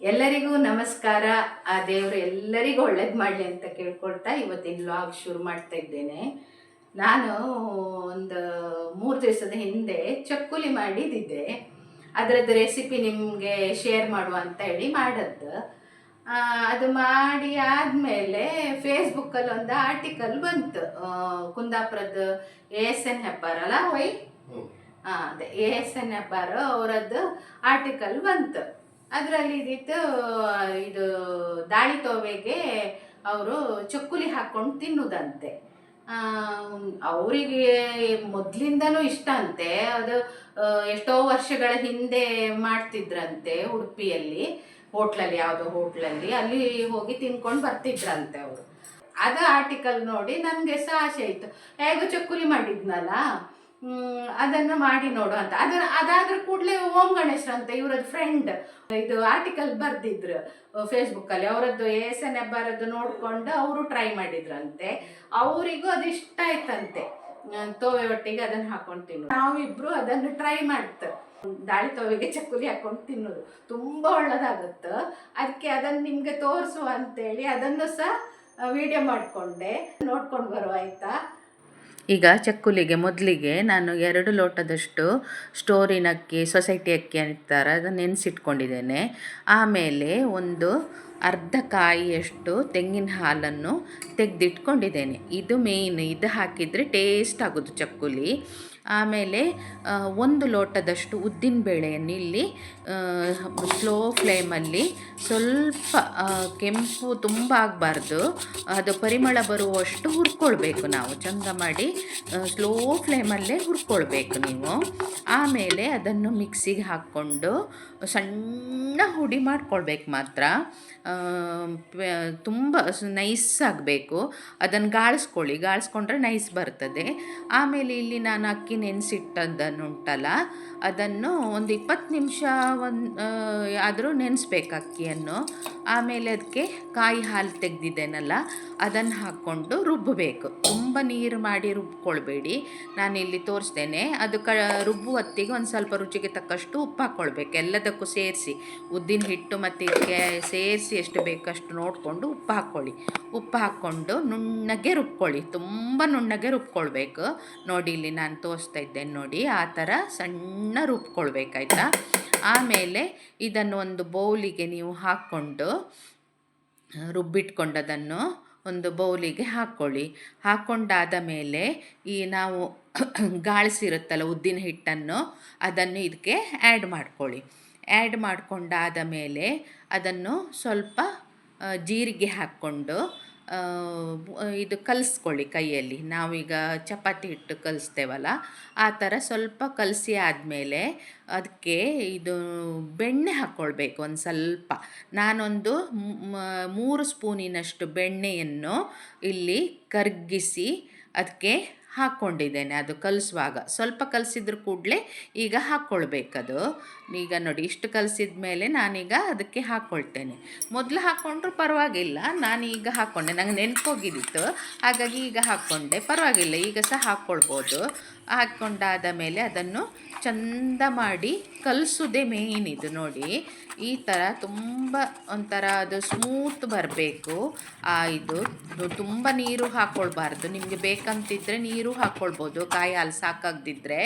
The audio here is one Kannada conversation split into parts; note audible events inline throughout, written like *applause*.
ಎಲ್ಲರಿಗೂ ನಮಸ್ಕಾರ. ಆ ದೇವರು ಎಲ್ಲರಿಗೂ ಒಳ್ಳೇದು ಮಾಡಲಿ ಅಂತ ಕೇಳ್ಕೊಳ್ತಾ ಇವತ್ತಿನ ವ್ಲಾಗ್ ಶುರು ಮಾಡ್ತಾ ಇದ್ದೇನೆ. ನಾನು ಒಂದು ಮೂರು ದಿವಸದ ಹಿಂದೆ ಚಕ್ಕುಲಿ ಮಾಡಿದ್ದಿದ್ದೆ. ಅದರದ್ದು ರೆಸಿಪಿ ನಿಮಗೆ ಶೇರ್ ಮಾಡುವ ಅಂತ ಹೇಳಿ ಮಾಡದ್ದು. ಅದು ಮಾಡಿ ಆದಮೇಲೆ ಫೇಸ್ಬುಕ್ಕಲ್ಲಿ ಒಂದು ಆರ್ಟಿಕಲ್ ಬಂತು. ಕುಂದಾಪುರದ್ದು ಕುಂದಾಪುರದ ಎ ಎಸ್ ಎನ್ ಹೆಬ್ಬಾರಲ್ಲ ವೈ? ಆ, ಅದೇ ಎ ಎಸ್ ಎನ್ ಹೆಬ್ಬಾರು ಅವರದ್ದು ಆರ್ಟಿಕಲ್ ಬಂತು. ಅದರಲ್ಲಿ ಇದಿತ್ತು, ಇದು ದಾಳಿ ತೋವೆಗೆ ಅವರು ಚಕ್ಕುಲಿ ಹಾಕ್ಕೊಂಡು ತಿನ್ನುದಂತೆ. ಅವರಿಗೆ ಮೊದಲಿಂದನೂ ಇಷ್ಟ ಅಂತೆ. ಅದು ಎಷ್ಟೋ ವರ್ಷಗಳ ಹಿಂದೆ ಮಾಡ್ತಿದ್ರಂತೆ ಉಡುಪಿಯಲ್ಲಿ, ಹೋಟ್ಲಲ್ಲಿ, ಯಾವುದೋ ಹೋಟ್ಲಲ್ಲಿ. ಅಲ್ಲಿ ಹೋಗಿ ತಿನ್ಕೊಂಡು ಬರ್ತಿದ್ರಂತೆ ಅವರು. ಅದು ಆರ್ಟಿಕಲ್ ನೋಡಿ ನನಗೆ ಸಹ ಆಸೆ ಆಯಿತು. ಹೇಗೋ ಚಕ್ಕುಲಿ ಮಾಡಿದ್ನಲ್ಲ? ಅದನ್ನು ಮಾಡಿ ನೋಡು ಅಂತ. ಅದನ್ನ ಅದಾದ್ರೂ ಕೂಡಲೇ ಓಂ ಗಣೇಶ್ರ ಅಂತ ಇವರದ್ದು ಫ್ರೆಂಡ್ ಇದು ಆರ್ಟಿಕಲ್ ಬರ್ದಿದ್ರು ಫೇಸ್ಬುಕ್ಕಲ್ಲಿ ಅವರದ್ದು ಎಸ್ ಎನ್ ಹೆಬ್ಬಾರದ್ದು ನೋಡ್ಕೊಂಡು ಅವರು ಟ್ರೈ ಮಾಡಿದ್ರಂತೆ. ಅವರಿಗೂ ಅದು ಇಷ್ಟ ಆಯ್ತಂತೆ. ತೋವೆ ಒಟ್ಟಿಗೆ ಅದನ್ನು ಹಾಕೊಂಡು ತಿನ್ನು ನಾವಿಬ್ರು ಅದನ್ನು ಟ್ರೈ ಮಾಡ್ತೇವೆ ದಾಳಿ ತೋವೆಗೆ ಚಕ್ಕುಲಿ ಹಾಕೊಂಡು ತಿನ್ನೋದು. ತುಂಬ ಒಳ್ಳೆದಾಗುತ್ತೆ. ಅದಕ್ಕೆ ಅದನ್ನು ನಿಮಗೆ ತೋರಿಸುವ ಅಂತೇಳಿ ಅದನ್ನು ಸಹ ವಿಡಿಯೋ ಮಾಡಿಕೊಂಡೆ. ನೋಡ್ಕೊಂಡು ಬರುವ ಆಯ್ತಾ? ಈಗ ಚಕ್ಕುಲಿಗೆ ಮೊದಲಿಗೆ ನಾನು ಎರಡು ಲೋಟದಷ್ಟು ಸ್ಟೋರಿನ ಅಕ್ಕಿ ಸೊಸೈಟಿ ಅಕ್ಕಿ ಅಂತಾರೆ ಅದನ್ನು ನೆನೆಸಿಟ್ಕೊಂಡಿದ್ದೇನೆ. ಆಮೇಲೆ ಒಂದು ಅರ್ಧ ಕಾಯಿಯಷ್ಟು ತೆಂಗಿನ ಹಾಲನ್ನು ತೆಗೆದಿಟ್ಕೊಂಡಿದ್ದೇನೆ. ಇದು ಮೇಯ್ನ್ ಇದು ಹಾಕಿದರೆ ಟೇಸ್ಟ್ ಆಗೋದು ಚಕ್ಕುಲಿ. ಆಮೇಲೆ ಒಂದು ಲೋಟದಷ್ಟು ಉದ್ದಿನ ಬೇಳೆಯನ್ನು ಇಲ್ಲಿ ಸ್ಲೋ ಫ್ಲೇಮಲ್ಲಿ ಸ್ವಲ್ಪ ಕೆಂಪು ತುಂಬ ಆಗಬಾರ್ದು. ಅದು ಪರಿಮಳ ಬರುವಷ್ಟು ಹುರ್ಕೊಳ್ಬೇಕು ನಾವು. ಚಂದ ಮಾಡಿ ಸ್ಲೋ ಫ್ಲೇಮಲ್ಲೇ ಹುರ್ಕೊಳ್ಬೇಕು ನೀವು. ಆಮೇಲೆ ಅದನ್ನು ಮಿಕ್ಸಿಗೆ ಹಾಕ್ಕೊಂಡು ಸಣ್ಣ ಹುಡಿ ಮಾಡ್ಕೊಳ್ಬೇಕು ಮಾತ್ರ. ತುಂಬ ನೈಸ್ ಆಗಬೇಕು. ಅದನ್ನು ಗಾಳಿಸ್ಕೊಳ್ಳಿ. ಗಾಳಿಸ್ಕೊಂಡ್ರೆ ನೈಸ್ ಬರ್ತದೆ. ಆಮೇಲೆ ಇಲ್ಲಿ ನಾನು ಅಕ್ಕಿ ನೆನೆಸಿಟ್ಟದ್ದನ್ನು ಉಂಟಲ್ಲ ಅದನ್ನು ಒಂದು ಇಪ್ಪತ್ತು ನಿಮಿಷ ಒಂದು ಆದರೂ ನೆನೆಸ್ಬೇಕು ಅಕ್ಕಿಯನ್ನು. ಆಮೇಲೆ ಅದಕ್ಕೆ ಕಾಯಿ ಹಾಲು ತೆಗೆದಿದ್ದೇನಲ್ಲ ಅದನ್ನು ಹಾಕ್ಕೊಂಡು ರುಬ್ಬಬೇಕು ತುಂಬ ನೀರು ಮಾಡಿ ರುಬ್ಕೊಳ್ಬೇಡಿ. ನಾನು ಇಲ್ಲಿ ತೋರಿಸ್ತೇನೆ ಅದು ಕ ರುಬ್ಬು ಹೊತ್ತಿಗೆ ಒಂದು ಸ್ವಲ್ಪ ರುಚಿಗೆ ತಕ್ಕಷ್ಟು ಉಪ್ಪು ಹಾಕ್ಕೊಳ್ಬೇಕು ಎಲ್ಲದಕ್ಕೂ ಸೇರಿಸಿ. ಉದ್ದಿನ ಹಿಟ್ಟು ಮತ್ತು ಇದಕ್ಕೆ ಸೇರಿಸಿ ಎಷ್ಟು ಬೇಕಷ್ಟು ನೋಡಿಕೊಂಡು ಉಪ್ಪು ಹಾಕ್ಕೊಳ್ಳಿ. ಉಪ್ಪು ಹಾಕ್ಕೊಂಡು ನುಣ್ಣಗೆ ರುಬ್ಕೊಳ್ಳಿ. ತುಂಬ ನುಣ್ಣಗೆ ರುಬ್ಕೊಳ್ಬೇಕು. ನೋಡಿ, ಇಲ್ಲಿ ನಾನು ತೋರಿಸ್ತಾ ಇದ್ದೇನೆ ನೋಡಿ, ಆ ಥರ ಸಣ್ಣ ರುಬ್ಕೊಳ್ಬೇಕಾಯ್ತಾ? ಆಮೇಲೆ ಇದನ್ನು ಒಂದು ಬೌಲಿಗೆ ನೀವು ಹಾಕ್ಕೊಂಡು ರುಬ್ಬಿಟ್ಕೊಂಡದನ್ನು ಒಂದು ಬೌಲಿಗೆ ಹಾಕ್ಕೊಳ್ಳಿ. ಹಾಕ್ಕೊಂಡಾದ ಮೇಲೆ ಈ ನಾವು *coughs* ಗಾಳಿಸಿರುತ್ತಲ್ಲ ಉದ್ದಿನ ಹಿಟ್ಟನ್ನು, ಅದನ್ನು ಇದಕ್ಕೆ ಆ್ಯಡ್ ಮಾಡ್ಕೊಳ್ಳಿ. ಆ್ಯಡ್ ಮಾಡಿಕೊಂಡಾದ ಮೇಲೆ ಅದನ್ನು ಸ್ವಲ್ಪ ಜೀರಿಗೆ ಹಾಕ್ಕೊಂಡು ಇದು ಕಲಿಸ್ಕೊಳ್ಳಿ ಕೈಯಲ್ಲಿ. ನಾವೀಗ ಚಪಾತಿ ಹಿಟ್ಟು ಕಲಿಸ್ತೇವಲ್ಲ, ಆ ಥರ ಸ್ವಲ್ಪ ಕಲಸಿ ಆದಮೇಲೆ ಅದಕ್ಕೆ ಇದು ಬೆಣ್ಣೆ ಹಾಕ್ಕೊಳ್ಬೇಕು ಒಂದು ಸ್ವಲ್ಪ. ನಾನೊಂದು ಮೂರು ಸ್ಪೂನಿನಷ್ಟು ಬೆಣ್ಣೆಯನ್ನು ಇಲ್ಲಿ ಕರ್ಗಿಸಿ ಅದಕ್ಕೆ ಹಾಕ್ಕೊಂಡಿದ್ದೇನೆ ಅದು ಕಲಿಸುವಾಗ. ಸ್ವಲ್ಪ ಕಲಿಸಿದ್ರ ಕೂಡಲೇ ಈಗ ಹಾಕ್ಕೊಳ್ಬೇಕದು. ಈಗ ನೋಡಿ, ಇಷ್ಟು ಕಲಸಿದ ಮೇಲೆ ನಾನೀಗ ಅದಕ್ಕೆ ಹಾಕ್ಕೊಳ್ತೇನೆ ಮೊದಲು ಹಾಕ್ಕೊಂಡ್ರೂ ಪರವಾಗಿಲ್ಲ ನಾನು ಈಗ ಹಾಕ್ಕೊಂಡೆ ನಂಗೆ ನೆನ್ಪೋಗಿದ್ದಿತ್ತು ಹಾಗಾಗಿ ಈಗ ಹಾಕ್ಕೊಂಡೆ ಪರವಾಗಿಲ್ಲ, ಈಗ ಸಹ ಹಾಕ್ಕೊಳ್ಬೋದು ಹಾಕ್ಕೊಂಡಾದ ಮೇಲೆ ಅದನ್ನು ಚಂದ ಮಾಡಿ ಕಲಿಸೋದೇ ಮೇಯ್ನ್ ಇದು ನೋಡಿ. ಈ ಥರ ತುಂಬ ಒಂಥರ ಅದು ಸ್ಮೂತ್ ಬರಬೇಕು. ಆ ಇದು ತುಂಬ ನೀರು ಹಾಕ್ಕೊಳ್ಬಾರ್ದು ನಿಮಗೆ ಬೇಕಂತಿದ್ರೆ ನೀರು ಹಾಕ್ಕೊಳ್ಬೋದು ಕಾಯಿ ಹಾಲು ಸಾಕಾಗದಿದ್ದರೆ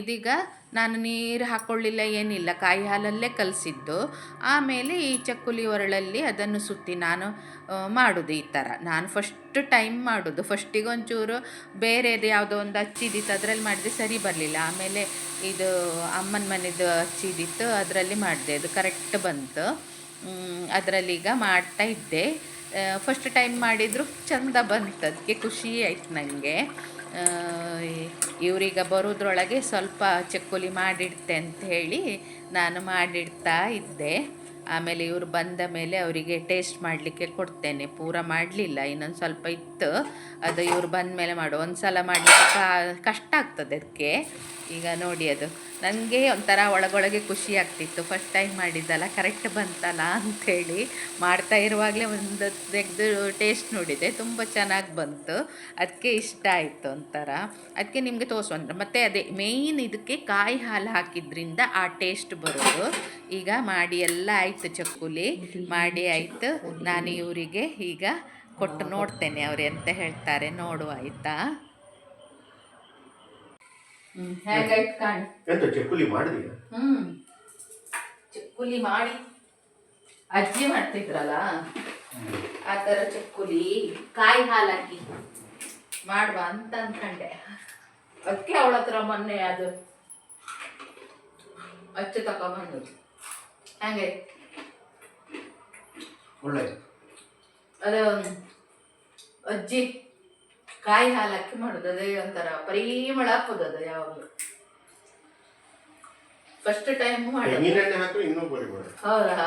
ಇದೀಗ ನಾನು ನೀರು ಹಾಕ್ಕೊಳ್ಳಿಲ್ಲ ಏನಿಲ್ಲ. ಕಾಯಿ ಹಾಲಲ್ಲೇ ಕಲಸಿದ್ದು. ಆಮೇಲೆ ಈ ಚಕ್ಕುಲಿ ಒರಳಲ್ಲಿ ಅದನ್ನು ಸುತ್ತಿ ನಾನು ಮಾಡೋದು ಈ ಥರ. ನಾನು ಫಸ್ಟ್ ಟೈಮ್ ಮಾಡೋದು. ಫಸ್ಟಿಗೆ ಒಂಚೂರು ಬೇರೆದು ಯಾವುದೋ ಒಂದು ಹಚ್ಚಿದಿತ್ತು ಅದರಲ್ಲಿ ಮಾಡಿದೆ ಸರಿ ಬರಲಿಲ್ಲ. ಆಮೇಲೆ ಇದು ಅಮ್ಮನ ಮನೆದು ಹಚ್ಚಿದಿತ್ತು ಅದರಲ್ಲಿ ಮಾಡಿದೆ. ಅದು ಕರೆಕ್ಟ್ ಬಂತು. ಅದರಲ್ಲಿ ಈಗ ಮಾಡ್ತಾ ಇದ್ದೆ. ಫಸ್ಟ್ ಟೈಮ್ ಮಾಡಿದ್ರು ಚಂದ ಬಂತು. ಅದಕ್ಕೆ ಖುಷಿ ಆಯ್ತು ನನಗೆ ಇವರೀಗ ಬರೋದ್ರೊಳಗೆ ಸ್ವಲ್ಪ ಚಕ್ಕುಲಿ ಮಾಡಿಡ್ತೆ ಅಂತ ಹೇಳಿ ನಾನು ಮಾಡಿಡ್ತಾ ಇದ್ದೆ. ಆಮೇಲೆ ಇವರು ಬಂದ ಮೇಲೆ ಅವರಿಗೆ ಟೇಸ್ಟ್ ಮಾಡಲಿಕ್ಕೆ ಕೊಡ್ತೇನೆ. ಪೂರ ಮಾಡಲಿಲ್ಲ, ಇನ್ನೊಂದು ಸ್ವಲ್ಪ ಇತ್ತು. ಅದು ಇವರು ಬಂದ ಮೇಲೆ ಮಾಡು ಒಂದು ಸಲ ಮಾಡಲಿಕ್ಕೆ ಕಷ್ಟ ಆಗ್ತದೆ ಅದಕ್ಕೆ ಈಗ ನೋಡಿ ಅದು. ನನಗೆ ಒಂಥರ ಒಳಗೊಳಗೆ ಖುಷಿ ಆಗ್ತಿತ್ತು. ಫಸ್ಟ್ ಟೈಮ್ ಮಾಡಿದ್ದಲ್ಲ ಕರೆಕ್ಟ್ ಬಂತಲ್ಲ ಅಂಥೇಳಿ ಮಾಡ್ತಾ ಇರುವಾಗಲೇ ಒಂದು ತೆಗೆದು ಟೇಸ್ಟ್ ನೋಡಿದೆ. ತುಂಬ ಚೆನ್ನಾಗಿ ಬಂತು. ಅದಕ್ಕೆ ಇಷ್ಟ ಆಯಿತು ಒಂಥರ. ಅದಕ್ಕೆ ನಿಮಗೆ ತೋರಿಸೋಣ ಮತ್ತು ಅದೇ ಮೇಯ್ನ್ ಇದಕ್ಕೆ ಕಾಯಿ ಹಾಲು ಹಾಕಿದ್ರಿಂದ ಆ ಟೇಸ್ಟ್ ಬರೋದು. ಈಗ ಮಾಡಿ ಎಲ್ಲ ಆಯಿತು ಚಕ್ಕುಲಿ. ಮಾಡಿ ಆಯಿತು. ನಾನು ಇವರಿಗೆ ಈಗ ಕೊಟ್ಟು ನೋಡ್ತೇನೆ ಅವ್ರು ಎಂತ ಹೇಳ್ತಾರೆ. ನೋಡುವ ಆಯಿತಾ? ಹೇಗಾಯ್ತು ಕಾಣಿ? ಎಂತ ಚಕ್ಕುಲಿ ಮಾಡಿದೀಯ? ಹ್ಮ್. ಚಕ್ಕುಲಿ ಮಾಡಿ ಅಜ್ಜಿ ಮಾಡ್ತಿದ್ರಲ್ಲ? ಆ ಥರ ಚಕ್ಕುಲಿ ಕಾಯಿ ಹಾಲಾಕಿ ಹಾಕಿ ಮಾಡುವ ಅಂತ ಅನ್ಕಂಡೆ. ಅದಕ್ಕೆ ಅವಳ ಹತ್ರ ಮೊನ್ನೆ ಅದು ಅಚ್ಚು ತಗೊಂಬಂದದ್ದು ಹಂಗೆ. ಒಳ್ಳೆ ಅದು ಅಜ್ಜಿ ಕಾಯಿ ಹಾಲು ಅಕ್ಕಿ ಮಾಡೋದು ಅದೇ ಒಂಥರ ಪರಿಮಳ ಹಾಕೋದು ಅದು ಯಾವಾಗಲೂ. ಫಸ್ಟ್ ಟೈಮ್ ಹೌದಾ?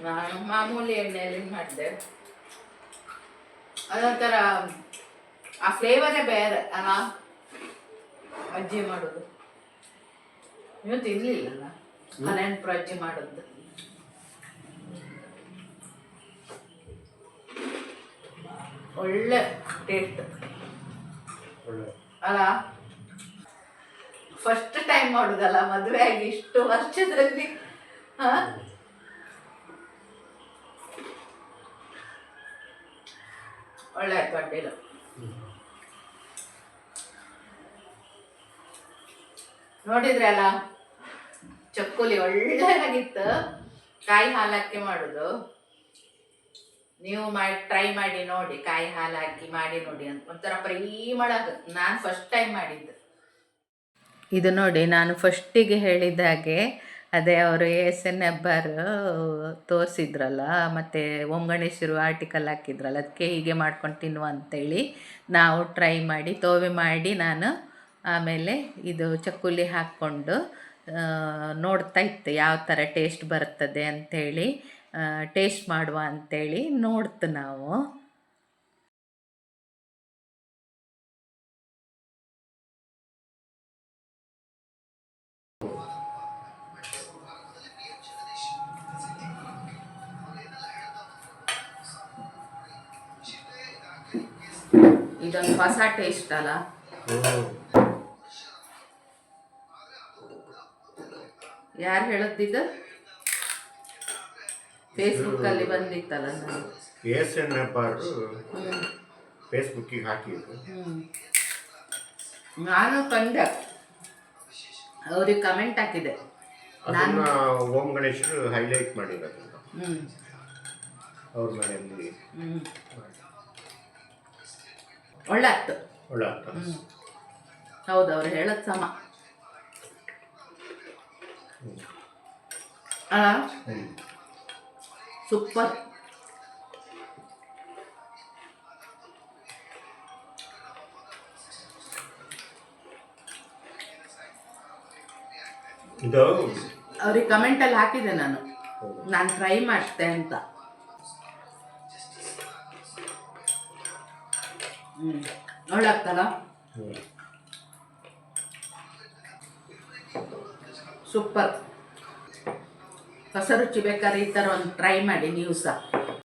ನಾನು ಮಾಮೂಲಿ ಎಣ್ಣೆಯಲ್ಲಿ ಮಾಡಿದೆ. ಅದೊಂಥರ ಆ ಫ್ಲೇವರೇ ಬೇರೆ ಅಲ್ಲ? ಅಜ್ಜಿ ಮಾಡೋದು. ನೀವು ತಿನ್ಲಿಲ್ಲಲ್ಲ? ನೆನಪು ಅಜ್ಜಿ ಮಾಡೋದು. ಒಳ್ಳೆ ಟೇಸ್ಟ್ ಅಲ್ಲ? ಫಸ್ಟ್ ಟೈಮ್ ಮಾಡೋದಲ್ಲ ಮದುವೆ ಆಗಿ ಇಷ್ಟು ವರ್ಷದಲ್ಲಿ? ಒಳ್ಳೆ ಆಯ್ತು ಅಡ್ಡಿಲ್ಲ ನೋಡಿದ್ರೆ ಅಲ್ಲ? ಚಕ್ಕುಲಿ ಒಳ್ಳೆದಾಗಿತ್ತು. ಕಾಯಿ ಹಾಲಕ್ಕೆ ಮಾಡೋದು. ನೀವು ಮಾಡಿ ಟ್ರೈ ಮಾಡಿ ನೋಡಿ, ಕಾಯಿ ಹಾಲು ಹಾಕಿ ಮಾಡಿ ನೋಡಿ ಅಂತ. ಒಂಥರ ಪರಿಮಳ ಮಾಡೋದು ನಾನು ಫಸ್ಟ್ ಟೈಮ್ ಮಾಡಿದ್ದು. ಇದು ನೋಡಿ, ನಾನು ಫಸ್ಟಿಗೆ ಹೇಳಿದ ಹಾಗೆ, ಅದೇ ಅವರು ಎಸ್ ಎನ್ ಹೆಬ್ಬಾರ್ ತೋರಿಸಿದ್ರಲ್ಲ, ಮತ್ತು ಓಂ ಗಣೇಶರು ಆರ್ಟಿಕಲ್ ಹಾಕಿದ್ರಲ್ಲ, ಅದಕ್ಕೆ ಹೀಗೆ ಮಾಡ್ಕೊಂಡು ತಿನ್ನುವ ಅಂತೇಳಿ ನಾವು ಟ್ರೈ ಮಾಡಿ, ತೋವೆ ಮಾಡಿ ನಾನು ಆಮೇಲೆ ಇದು ಚಕ್ಕುಲಿ ಹಾಕ್ಕೊಂಡು ನೋಡ್ತಾ ಇತ್ತು, ಯಾವ ಥರ ಟೇಸ್ಟ್ ಬರ್ತದೆ ಅಂಥೇಳಿ ಟೇಸ್ಟ್ ಮಾಡುವ ಅಂಥೇಳಿ ನೋಡ್ತ ನಾವು. ಇದೊಂದು ಹೊಸ ಟೇಸ್ಟ್ ಅಲ್ಲ? ಯಾರು ಹೇಳದ್ದಿದ್ದು ಫೇಸ್ಬುಕ್ಕಲ್ಲಿ ಬಂದಿತ್ತಲ್ಲ ನಾನು. ಎಸ್ ಎನ್ ಹೆಬ್ಬಾರು ಫೇಸ್ಬುಕ್ಕಿಗೆ ಹಾಕಿದ್ರು. ನಾನು ಕಂಡೆ ಅವ್ರಿಗೆ ಕಮೆಂಟ್ ಹಾಕಿದೆ. ನಾನು ಓಂ ಗಣೇಶರು ಹೈಲೈಟ್ ಮಾಡಿರೋದು. ಹ್ಞೂ ಅವ್ರ ಮನೆಯಲ್ಲಿ. ಹ್ಞೂ ಒಳ್ಳೆ ಆಗ್ತು ಒಳ್ಳೆ ಹ್ಞೂ ಹೌದು ಅವ್ರು ಹೇಳೋದು ಸಮ. ಹ್ಮ್. ಸೂಪರ್. ಇದು? ಅವ್ರಿಗೆ ಕಮೆಂಟಲ್ಲಿ ಹಾಕಿದೆ ನಾನು. ನಾನು ಟ್ರೈ ಮಾಡ್ತೆ ಅಂತ. ಹ್ಞೂ ನೋಡಾಗ್ತಲ್ಲ ಸೂಪರ್. ಹೊಸ ರುಚಿ ಬೇಕಾದ್ರೆ ಈ ಥರ ಒಂದು ಟ್ರೈ ಮಾಡಿ ನೀವು ಸಹ